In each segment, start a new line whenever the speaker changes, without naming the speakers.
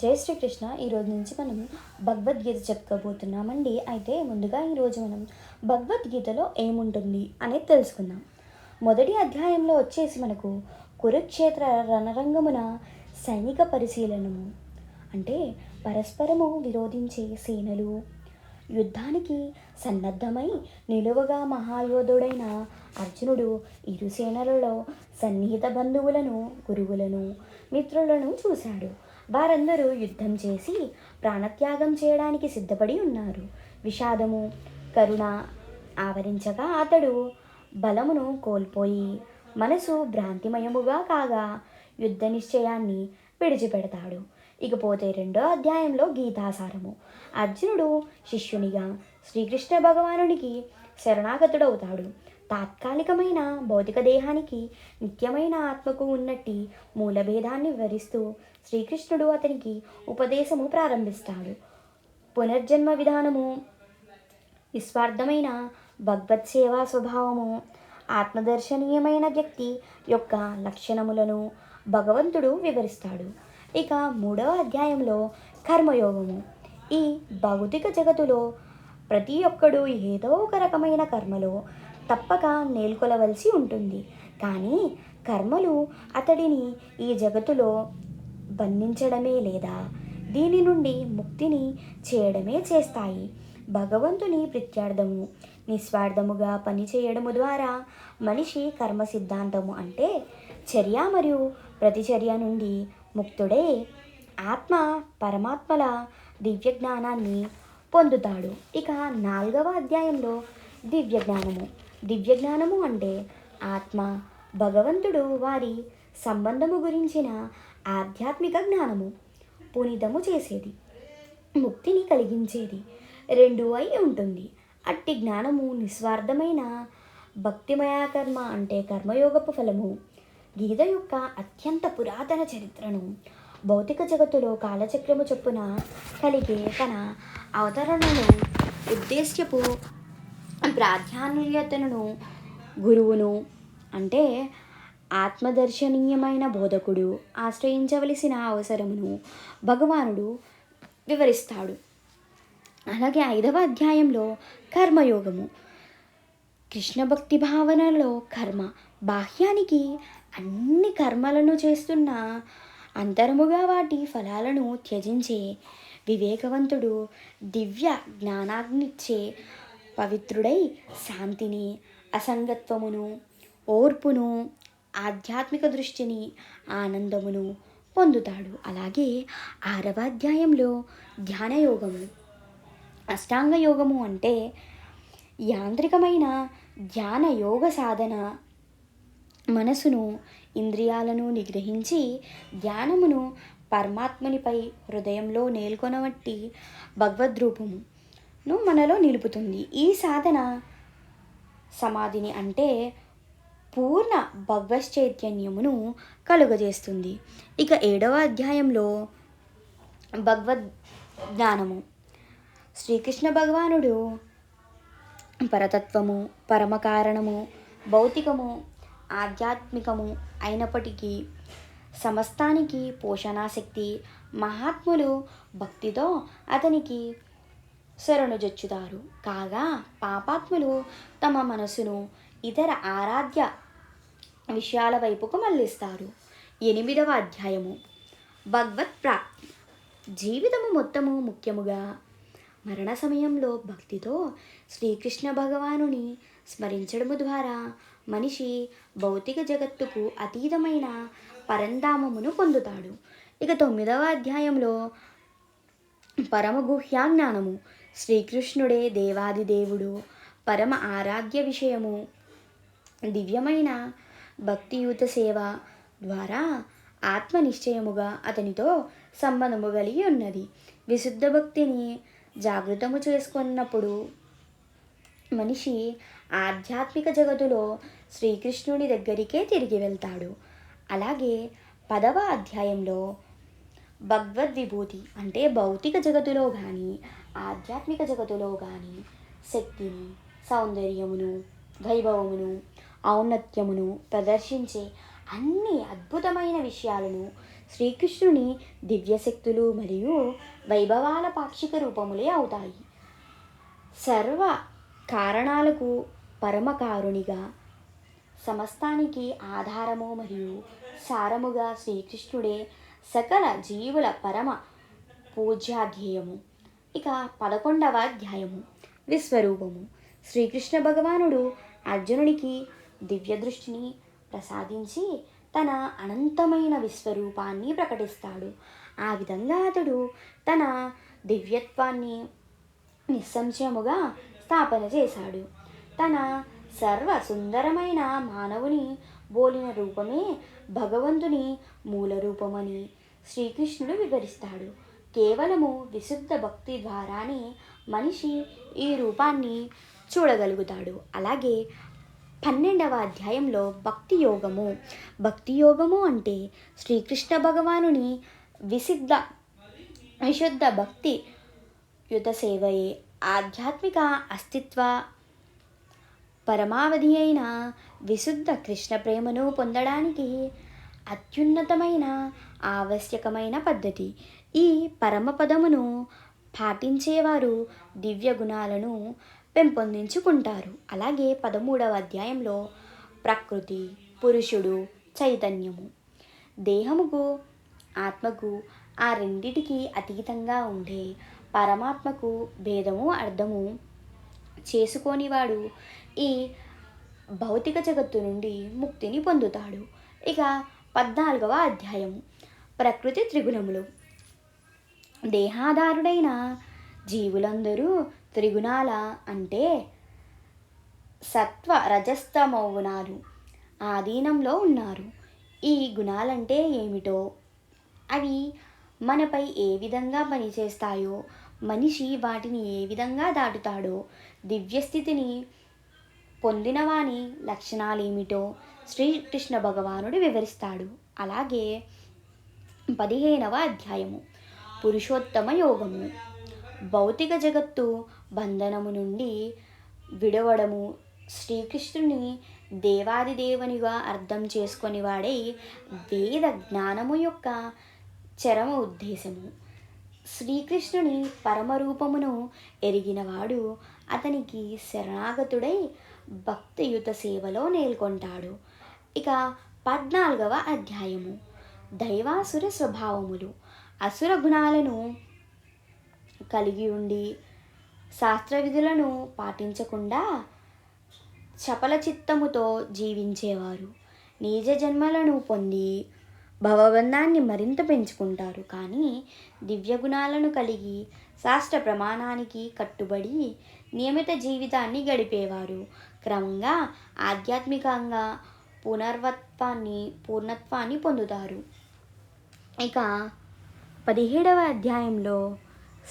జై శ్రీకృష్ణ. ఈరోజు నుంచి మనం భగవద్గీత చెప్పుకోబోతున్నామండి. అయితే ముందుగా ఈరోజు మనం భగవద్గీతలో ఏముంటుంది అనేది తెలుసుకుందాం. మొదటి అధ్యాయంలో వచ్చేసి మనకు కురుక్షేత్ర రణరంగమున సైనిక పరిశీలనము. అంటే పరస్పరము విరోధించే సేనలు. యుద్ధానికి సన్నద్ధమై నిలువగా మహాయోధుడైన అర్జునుడు ఇరు సేనలలో సన్నిహిత బంధువులను గురువులను మిత్రులను చూశాడు. వారందరూ యుద్ధం చేసి ప్రాణత్యాగం చేయడానికి సిద్ధపడి ఉన్నారు. విషాదము కరుణ ఆవరించగా అతడు బలమును కోల్పోయి మనసు భ్రాంతిమయముగా కాగా యుద్ధ నిశ్చయాన్ని విడిచిపెడతాడు. ఇకపోతే రెండో అధ్యాయంలో గీతాసారము. అర్జునుడు శిష్యునిగా శ్రీకృష్ణ భగవానునికి శరణాగతుడవుతాడు. తాత్కాలికమైన భౌతిక దేహానికి నిత్యమైన ఆత్మకు ఉన్నట్టి మూలభేదాన్ని వివరిస్తూ శ్రీకృష్ణుడు అతనికి ఉపదేశము ప్రారంభిస్తాడు. పునర్జన్మ విధానము నిస్వార్థమైన భగవత్ సేవా స్వభావము ఆత్మదర్శనీయమైన వ్యక్తి యొక్క లక్షణములను భగవంతుడు వివరిస్తాడు. ఇక మూడవ అధ్యాయంలో కర్మయోగము. ఈ భౌతిక జగతులో ప్రతి ఒక్కడు ఏదో ఒక రకమైన కర్మలో తప్పక నేల్కొలవలసి ఉంటుంది. కానీ కర్మలు అతడిని ఈ జగతులో బంధించడమే లేదా దీని నుండి ముక్తిని చేయడమే చేస్తాయి. భగవంతుని ప్రత్యార్థము నిస్వార్థముగా పనిచేయడము ద్వారా మనిషి కర్మ సిద్ధాంతము అంటే చర్య మరియు ప్రతిచర్య నుండి ముక్తుడే. ఆత్మ పరమాత్మల దివ్య జ్ఞానాన్ని పొందుతాడు. ఇక నాలుగవ అధ్యాయంలో దివ్య జ్ఞానము దివ్య జ్ఞానము అంటే ఆత్మ భగవంతుడు వారి సంబంధము గురించిన ఆధ్యాత్మిక జ్ఞానము పునీతము చేసేది ముక్తిని కలిగించేది రెండు అయి ఉంటుంది. అట్టి జ్ఞానము నిస్వార్థమైన భక్తిమయ కర్మ అంటే కర్మయోగపు ఫలము. గీత యొక్క అత్యంత పురాతన చరిత్రను భౌతిక జగత్తులో కాలచక్రము చొప్పున కలిగే తన అవతరణను ఉద్దేశ్యపు ప్రాధాన్యతను గురువును అంటే ఆత్మదర్శనీయమైన బోధకుడు ఆశ్రయించవలసిన అవసరమును భగవానుడు వివరిస్తాడు. అలాగే ఐదవ అధ్యాయంలో కర్మయోగము. కృష్ణ భక్తి భావనలో కర్మ. బాహ్యానికి అన్ని కర్మలను చేస్తున్న అంతరముగా వాటి ఫలాలను త్యజించే వివేకవంతుడు దివ్య జ్ఞానాగ్నిచ్చే పవిత్రుడై శాంతిని అసంగత్వమును ఓర్పును ఆధ్యాత్మిక దృష్టిని ఆనందమును పొందుతాడు. అలాగే ఆరవ అధ్యాయంలో ధ్యాన యోగము అష్టాంగ యోగము అంటే యాంత్రికమైన ధ్యాన యోగ సాధన. మనసును ఇంద్రియాలను నిగ్రహించి ధ్యానమును పరమాత్మనిపై హృదయంలో నేల్కొనబట్టి ను మనలో నిలుపుతుంది. ఈ సాధన సమాధిని అంటే పూర్ణ భగవశ్చైతన్యమును కలుగజేస్తుంది. ఇక ఏడవ అధ్యాయంలో భగవద్ జ్ఞానము శ్రీకృష్ణ భగవానుడు పరతత్వము పరమకారణము భౌతికము ఆధ్యాత్మికము అయినప్పటికీ సమస్తానికి పోషణాశక్తి మహాత్ములు భక్తితో అతనికి శరణుజొచ్చుతారు. కాగా పాపాత్ములు తమ మనసును ఇతర ఆరాధ్య విషయాల వైపుకు మళ్ళిస్తారు. ఎనిమిదవ అధ్యాయము. భగవత్ ప్రాప్తి. జీవితము మొత్తము ముఖ్యముగా మరణ సమయంలో భక్తితో శ్రీకృష్ణ భగవానుని స్మరించడము ద్వారా మనిషి భౌతిక జగత్తుకు అతీతమైన పరంధామమును పొందుతాడు. ఇక తొమ్మిదవ అధ్యాయంలో పరమగుహ్యాజ్ఞానము. శ్రీకృష్ణుడే దేవాది దేవుడు పరమ ఆరాధ్య విషయము. దివ్యమైన భక్తియుత సేవ ద్వారా ఆత్మనిశ్చయముగా అతనితో సంబంధము కలిగి ఉన్నది. విశుద్ధ భక్తిని జాగృతము చేసుకున్నప్పుడు మనిషి ఆధ్యాత్మిక జగతులో శ్రీకృష్ణుని దగ్గరికే తిరిగి వెళ్తాడు. అలాగే పదవ అధ్యాయంలో భగవద్విభూతి అంటే భౌతిక జగతులో కానీ ఆధ్యాత్మిక జగతులో కానీ శక్తిని సౌందర్యమును వైభవమును ఔన్నత్యమును ప్రదర్శించే అన్ని అద్భుతమైన విషయాలను శ్రీకృష్ణుని దివ్యశక్తులు మరియు వైభవాల పాక్షిక రూపములే అవుతాయి. సర్వ కారణాలకు పరమకారునిగా సమస్తానికి ఆధారము మరియు సారముగా శ్రీకృష్ణుడే సకల జీవుల పరమ పూజ్యాధ్యేయము. ఇక పదకొండవ అధ్యాయము. విశ్వరూపము. శ్రీకృష్ణ భగవానుడు అర్జునునికి దివ్య దృష్టిని ప్రసాదించి తన అనంతమైన విశ్వరూపాన్ని ప్రకటిస్తాడు. ఆ విధంగా అతడు తన దివ్యత్వాన్ని నిస్సంశయముగా స్థాపన చేశాడు. తన సర్వ సుందరమైన మానవుని బోలిన రూపమే భగవంతుని మూల రూపమని శ్రీకృష్ణుడు వివరిస్తాడు. కేవలము విశుద్ధ భక్తి ద్వారానే మనిషి ఈ రూపాన్ని చూడగలుగుతాడు. అలాగే పన్నెండవ అధ్యాయంలో భక్తి యోగము. భక్తి యోగము అంటే శ్రీకృష్ణ భగవానుని విశుద్ధ విశుద్ధ భక్తి యుత సేవయే. ఆధ్యాత్మిక అస్తిత్వ పరమావధి అయిన విశుద్ధ కృష్ణ ప్రేమను పొందడానికి అత్యున్నతమైన ఆవశ్యకమైన పద్ధతి. ఈ పరమపదమును పాటించేవారు దివ్య గుణాలను పెంపొందించుకుంటారు. అలాగే పదమూడవ అధ్యాయంలో ప్రకృతి పురుషుడు చైతన్యము. దేహముకు ఆత్మకు ఆ రెండిటికి అతీతంగా ఉండే పరమాత్మకు భేదము అర్థము చేసుకోనివాడు ఈ భౌతిక జగత్తు నుండి ముక్తిని పొందుతాడు. ఇక పద్నాలుగవ అధ్యాయము. ప్రకృతి త్రిగుణములు. దేహాధారుడైన జీవులందరూ త్రిగుణాల అంటే సత్వ రజస్తమో గుణాలు ఆధీనంలో ఉన్నారు. ఈ గుణాలంటే ఏమిటో? అవి మనపై ఏ విధంగా పనిచేస్తాయో? మనిషి వాటిని ఏ విధంగా దాటుతాడో? దివ్యస్థితిని పొందినవాని లక్షణాలేమిటో శ్రీకృష్ణ భగవానుడు వివరిస్తాడు. అలాగే పదిహేనవ అధ్యాయము. పురుషోత్తమ యోగము. భౌతిక జగత్తు బంధనము నుండి విడవడము. శ్రీకృష్ణుని దేవాది దేవునిగా అర్థం చేసుకొని వాడే వేద జ్ఞానము యొక్క చరమ ఉద్దేశము. శ్రీకృష్ణుని పరమరూపమును ఎరిగినవాడు అతనికి శరణాగతుడై భక్తియుత సేవలో నేల్కొంటాడు. ఇక పద్నాలుగవ అధ్యాయము. దైవాసుర స్వభావములు. అసుర గుణాలను కలిగి ఉండి శాస్త్ర విధులను పాటించకుండా చపల చిత్తముతో జీవించేవారు. నిజ జన్మలను పొంది భవబంధాన్ని మరింత పెంచుకుంటారు. కానీ దివ్య గుణాలను కలిగి శాస్త్ర ప్రమాణానికి కట్టుబడి నియమిత జీవితాన్ని గడిపేవారు. క్రమంగా ఆధ్యాత్మికంగా పునర్వత్వాన్ని పూర్ణత్వాన్ని పొందుతారు. ఇక పదిహేడవ అధ్యాయంలో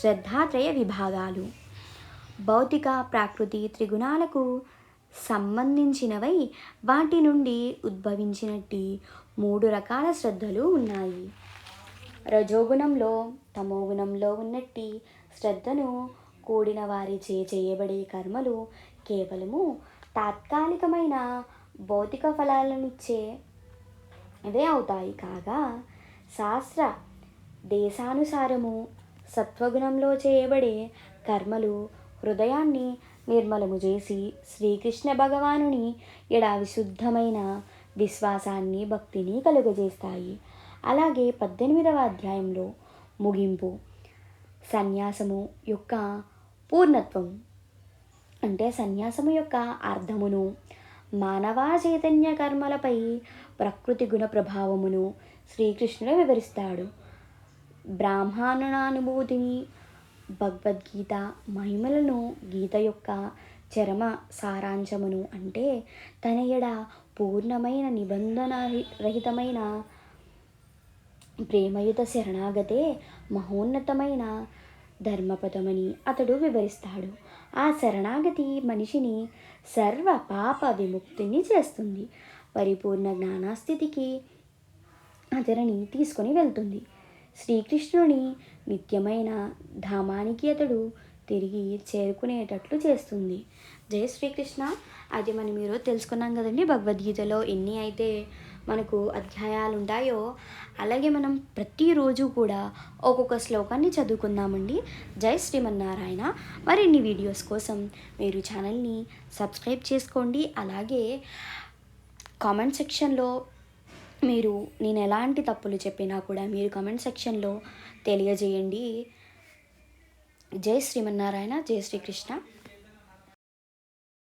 శ్రద్ధాత్రయ విభాగాలు. భౌతిక ప్రాకృతి త్రిగుణాలకు సంబంధించినవై వాటి నుండి ఉద్భవించినట్టి మూడు రకాల శ్రద్ధలు ఉన్నాయి. రజోగుణంలో తమోగుణంలో ఉన్నట్టి శ్రద్ధను కూడిన వారిచే చేయబడే కర్మలు కేవలము తాత్కాలికమైన భౌతిక ఫలాలనిచ్చే ఇవే అవుతాయి. కాగా శాస్త్ర దేశానుసారము సత్వగుణంలో చేయబడే కర్మలు హృదయాన్ని నిర్మలము చేసి శ్రీకృష్ణ భగవానుని ఎడా విశుద్ధమైన విశ్వాసాన్ని భక్తిని కలుగజేస్తాయి. అలాగే పద్దెనిమిదవ అధ్యాయంలో ముగింపు. సన్యాసము యొక్క పూర్ణత్వం. అంటే సన్యాసము యొక్క అర్థమును మానవా చైతన్య కర్మలపై ప్రకృతి గుణ ప్రభావమును శ్రీకృష్ణుడు వివరిస్తాడు. బ్రాహ్మణానుభూతిని భగవద్గీత మహిమలను గీత యొక్క చరమ సారాంశమును అంటే తన ఎడ పూర్ణమైన నిబంధన రహితమైన ప్రేమయుత శరణాగతే మహోన్నతమైన ధర్మపదమని అతడు వివరిస్తాడు. ఆ శరణాగతి మనిషిని సర్వ పాప విముక్తిని చేస్తుంది. పరిపూర్ణ జ్ఞానాస్థితికి అతనిని తీసుకొని వెళ్తుంది. శ్రీకృష్ణుని నిత్యమైన ధామానికి అతడు తిరిగి చేరుకునేటట్లు చేస్తుంది. జయ శ్రీకృష్ణ. అది మనం ఈరోజు తెలుసుకున్నాం కదండి భగవద్గీతలో. ఎన్ని అయితే మనకు అధ్యాయాలు ఉంటాయో అలాగే మనం ప్రతిరోజు కూడా ఒక్కొక్క శ్లోకాన్ని చదువుకుందామండి. జై శ్రీమన్నారాయణ. మరిన్ని వీడియోస్ కోసం మీరు ఛానల్ని సబ్స్క్రైబ్ చేసుకోండి. అలాగే కామెంట్ సెక్షన్లో మీరు నేను ఎలాంటి తప్పులు చెప్పినా కూడా మీరు కామెంట్ సెక్షన్లో తెలియజేయండి. జై శ్రీమన్నారాయణ జై శ్రీకృష్ణ.